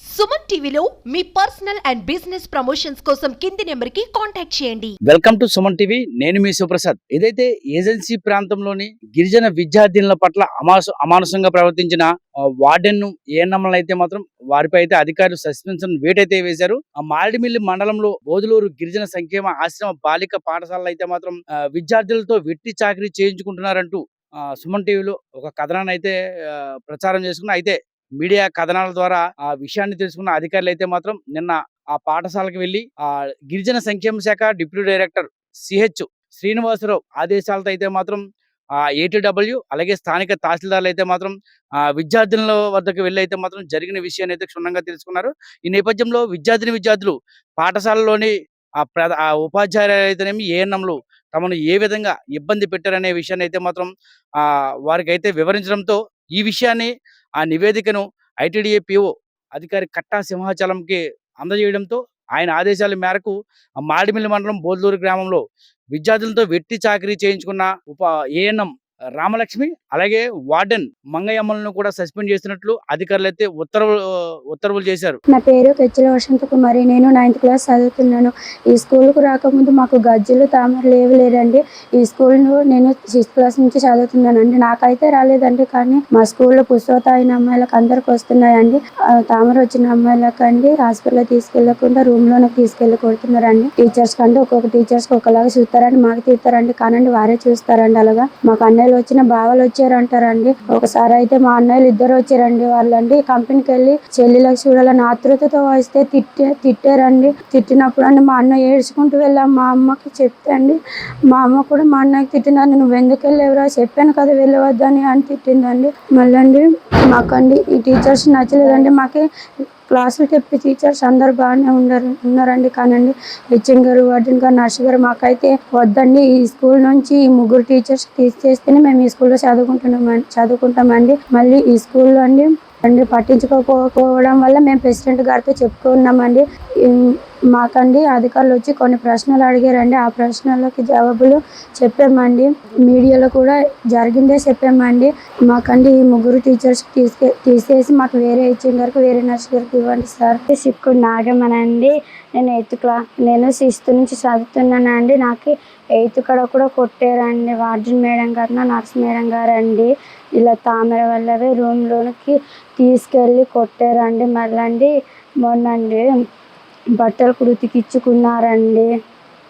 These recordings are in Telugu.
సుమన్ టీవీలో మీ పర్సనల్ అండ్ బిజినెస్ ప్రమోషన్స్ కోసం కింది నెంబర్కి కాంటాక్ట్ చేయండి. వెల్కమ్ టు సుమన్ టీవీ నేను మీ సుప్రసాద్. ఏదైతే ఏజెన్సీ ప్రాంతంలోని గిరిజన విద్యార్థినుల పట్ల అమాస అమానుషంగా ప్రవర్తించిన వార్డెన్ ఏఎన్ఎంలను అయితే మాత్రం వారిపై అయితే అధికారులు సస్పెన్షన్ వేటైతే వేశారు. ఆ మారేడుమిల్లి మండలంలో బోధులూరు గిరిజన సంక్షేమ ఆశ్రమ బాలిక పాఠశాలలో అయితే మాత్రం విద్యార్థులతో వెట్టి చాకరీ చేయించుకుంటున్నారంటూ సుమన్ టీవీలో ఒక కథనాన్ని అయితే ప్రచారం చేసుకున్న అయితే మీడియా కథనాల ద్వారా ఆ విషయాన్ని తెలుసుకున్న అధికారులు అయితే మాత్రం నిన్న ఆ పాఠశాలకు వెళ్ళి ఆ గిరిజన సంక్షేమ శాఖ డిప్యూటీ డైరెక్టర్ సిహెచ్ శ్రీనివాసరావు ఆదేశాలతో అయితే మాత్రం ఆ ఏటీడబ్ల్యూ అలాగే స్థానిక తహసీల్దార్లు అయితే మాత్రం ఆ విద్యార్థుల వద్దకు వెళ్ళి అయితే మాత్రం జరిగిన విషయాన్ని అయితే క్షుణ్ణంగా తెలుసుకున్నారు. ఈ నేపథ్యంలో విద్యార్థిని విద్యార్థులు పాఠశాలలోని ఆ ప్రధా ఆ ఉపాధ్యాయులు అయితేనేమి ఏఎన్ఎంలు తమను ఏ విధంగా ఇబ్బంది పెట్టారనే విషయాన్ని అయితే మాత్రం వారికైతే వివరించడంతో ఈ విషయాన్ని ఆ నివేదికను ఐటీడీఏ పిఓ అధికారి కట్టా సింహాచలంకి అందజేయడంతో ఆయన ఆదేశాల మేరకు మాడిమిల్లి మండలం బోల్దూరు గ్రామంలో విద్యార్థులతో వెట్టి చాకరీ చేయించుకున్న ఉప ఏఎన్ఎం రామలక్ష్మి అలాగే వార్డెన్ మంగయ్యమ్మలను కూడా సస్పెండ్ చేసినట్లు అధికారులు అయితే ఉత్తర్వులు ఉత్తర్వులు చేశారు. నా పేరు కెచ్చల వసంత కుమారి. నేను నైన్త్ క్లాస్ చదువుతున్నాను. ఈ స్కూల్కు రాకముందు మాకు గజ్జలు తామరలు ఏవి లేదండి. ఈ స్కూల్లో నేను సిక్స్త్ క్లాస్ నుంచి చదువుతున్నానండి నాకైతే రాలేదండి కానీ మా స్కూల్లో పుస్తక అయిన అమ్మాయిలకు అందరికి వస్తున్నాయండి. ఆ, తామర వచ్చిన అమ్మాయిలకు అండి హాస్పిటల్ తీసుకెళ్ళకుండా రూమ్లోనే తీసుకెళ్ళి కొడుతున్నారండి టీచర్స్ కంటే ఒక్కొక్క టీచర్స్ ఒకలాగా చూస్తారండి మాకు తీస్తారండి కానండి వారే చూస్తారండి అలాగా. మాకు అన్నయ్యలు వచ్చిన బావలు వచ్చారంటారండి. ఒకసారి అయితే మా అన్నయ్యలు ఇద్దరు వచ్చారండి. వాళ్ళండి కంపెనీకి వెళ్ళి చెల్లిలకు చూడాలని ఆతృతతో వస్తే తిట్టే తిట్టారండి. తిట్టినప్పుడు అండి మా అన్న ఏడ్చుకుంటూ వెళ్ళాం. మా అమ్మకి చెప్తే అండి మా అమ్మ కూడా మా అన్నకి తిట్టిందండి. నువ్వు ఎందుకు వెళ్ళేవరా చెప్పాను కదా వెళ్ళవద్దని అని తిట్టిందండి. మళ్ళీ మాకండి ఈ టీచర్స్ నచ్చలేదండి. మాకు క్లాసులు చెప్పే టీచర్స్ అందరు బాగానే ఉన్నారు ఉన్నారండి. కానండి హెచ్ఎం గారు వార్డెన్ గారు నర్స్ గారు మాకైతే వద్దండి. ఈ స్కూల్ నుంచి ఈ ముగ్గురు టీచర్స్ తీసేస్తేనే మేము ఈ స్కూల్లో చదువుకుంటున్నాం చదువుకుంటామండి. మళ్ళీ ఈ స్కూల్లో అండి అండి పట్టించుకోకపోవడం వల్ల మేము ప్రెసిడెంట్ గారితో చెప్పుకున్నామండి మాకండి అధికారులు వచ్చి కొన్ని ప్రశ్నలు అడిగారండి. ఆ ప్రశ్నలకి జవాబులు చెప్పామండి. మీడియాలో కూడా జరిగిందే చెప్పామండి. మాకండి ఈ ముగ్గురు టీచర్స్ తీసుకే తీసేసి మాకు వేరే ఇచ్చిన గారికి వేరే నర్స్ గారికి ఇవ్వండి సార్. సిక్కు నాగమనండి నేను ఎయిత్ క్లాస్ నేను సిక్స్త్ నుంచి చదువుతున్నానండి. నాకు ఎయిత్ కడ కూడా కొట్టారండి. వార్డెన్ మేడం గారు నర్స్ మేడం గారు అండి ఇలా తామర వల్లవే రూమ్లోనికి తీసుకెళ్ళి కొట్టారండి. మళ్ళండి మొన్నండి బట్టలు కూడా ఉతికించుకున్నారండి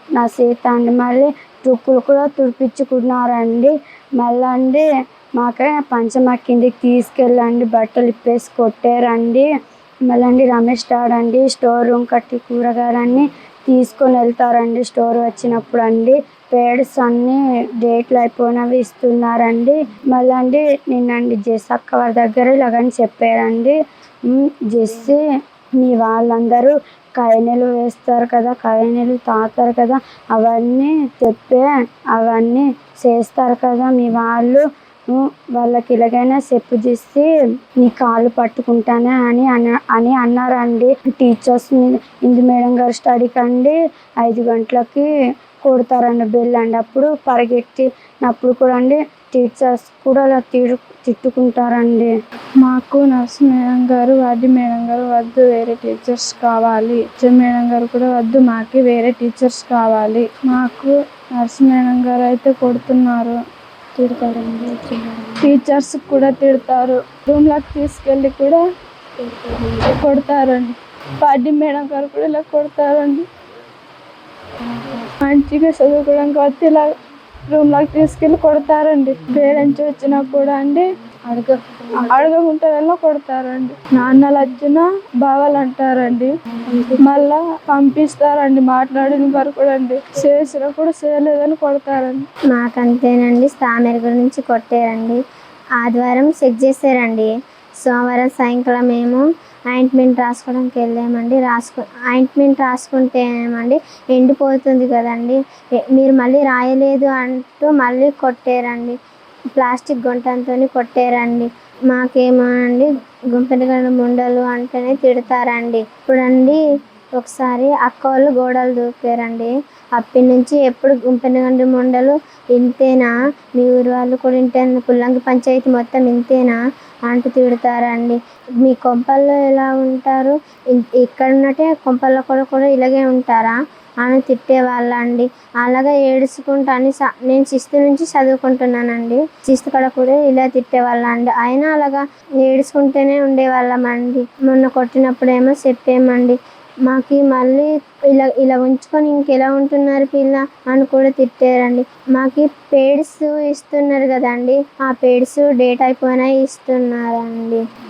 నా సీత అండి మళ్ళీ తుక్కులు కూడా తుడిపించుకున్నారండి. మళ్ళీ అండి మాకే పంచమ కిందికి తీసుకెళ్ళండి. బట్టలు ఇప్పేసి కొట్టారండి. మళ్ళీ అండి రమేష్ తాడండి స్టోర్ రూమ్ కట్టి కూరగాయలన్నీ తీసుకొని వెళ్తారండి. స్టోర్ వచ్చినప్పుడు అండి పేడ్స్ అన్నీ డేట్లు అయిపోయినవి ఇస్తున్నారండి. మళ్ళీ అండి నిన్నండి జెస్ అక్క వారి దగ్గర ఇలాగని చెప్పారండి. జెస్సి మీ వాళ్ళందరూ కైనెలు వేస్తారు కదా కైనెలు తాతారు కదా అవన్నీ చెప్పే అవన్నీ చేస్తారు కదా మీ వాళ్ళు. వాళ్ళకి ఇలాగైనా చెప్పు చేసి నీ కాళ్ళు పట్టుకుంటానే అని అన్న అని అన్నారండి. టీచర్స్ ఇందు మేడం గారు స్టడీకి అండి. ఐదు గంటలకి కొడతారండి బెల్ అండి. అప్పుడు పరిగెట్టినప్పుడు కూడా అండి టీచర్స్ కూడా అలా తిడు తిట్టుకుంటారండి. మాకు నర్సు మేడం గారు వార్డి మేడం గారు వద్దు వేరే టీచర్స్ కావాలి. మేడం గారు కూడా వద్దు మాకు వేరే టీచర్స్ కావాలి. మాకు నర్సు మేడం గారు అయితే కొడుతున్నారు. తిడతారండి టీచర్స్ కూడా తిడతారు. రూమ్లోకి తీసుకెళ్ళి కూడా కొడతారండి. పార్టీ మేడం గారు కూడా ఇలా కొడతారండి. మంచిగా చదువుకోవడానికి వచ్చి ఇలా రూమ్లోకి తీసుకెళ్ళి కొడతారండి. పేరెంట్స్ వచ్చినా కూడా అండి. అడగ అడగకుంటారో కొడతారండి. నాన్నలు వచ్చినా బావలు అంటారండి. మళ్ళా పంపిస్తారండి మాట్లాడిన వరకు కూడా అండి. చేసినా కూడా చేయలేదని కొడతారండి. మాకంతేనండి స్థామేర గురించి కొట్టారండి. ఆదివారం చెక్ చేశారండి. సోమవారం సాయంకాలం మేము ఆయింట్మెంట్ రాసుకోవడానికి వెళ్ళామండి. రాసుకో ఆయింట్మెంట్ రాసుకుంటే ఏమండి ఎండిపోతుంది కదండి. మీరు మళ్ళీ రాయలేదు అంటూ మళ్ళీ కొట్టారండి. ప్లాస్టిక్ గుంటంతో కొట్టారండి. మాకేమో అండి గుంపెనగల ముండలు అంటేనే తిడతారండి. ఇప్పుడండి ఒకసారి అక్క వాళ్ళు గోడలు దూకారండి అప్పటి నుంచి ఎప్పుడు గుంపెనగండి ముండలు ఇంతేనా? మీ ఊరు వాళ్ళు కూడా ఇంతేనా? పుల్లంగి పంచాయతీ మొత్తం ఇంతేనా? అంటూ తిడతారండి. మీ కొంపల్లో ఎలా ఉంటారు? ఇక్కడ ఉన్నట్టే కొంపల్లో కూడా కూడా ఇలాగే ఉంటారా? అని తిట్టేవాళ్ళండి. అలాగే ఏడుచుకుంటాను అని స- నేను సిక్స్త్ నుంచి చదువుకుంటున్నానండి. సిక్స్త్ కడ కూడా ఇలా తిట్టేవాళ్ళండి. అయినా అలాగా ఏడుచుకుంటూనే ఉండేవాళ్ళమండి. మొన్న కొట్టినప్పుడేమో చెప్పేమండి మాకి మళ్ళీ ఇలా ఇలా ఉంచుకొని ఇంకెలా ఉంటున్నారు పిల్ల? అని కూడా తిట్టారండి. మాకి పేడ్స్ ఇస్తున్నారు కదండి. ఆ పేడ్స్ డేట్ అయిపోయినా ఇస్తున్నారండి.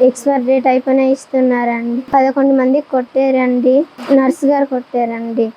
ఎక్స్పైర్ డేట్ అయిపోయినా ఇస్తున్నారండి. పదకొండు మంది కొట్టారండి. నర్స్ గారు కొట్టారండి.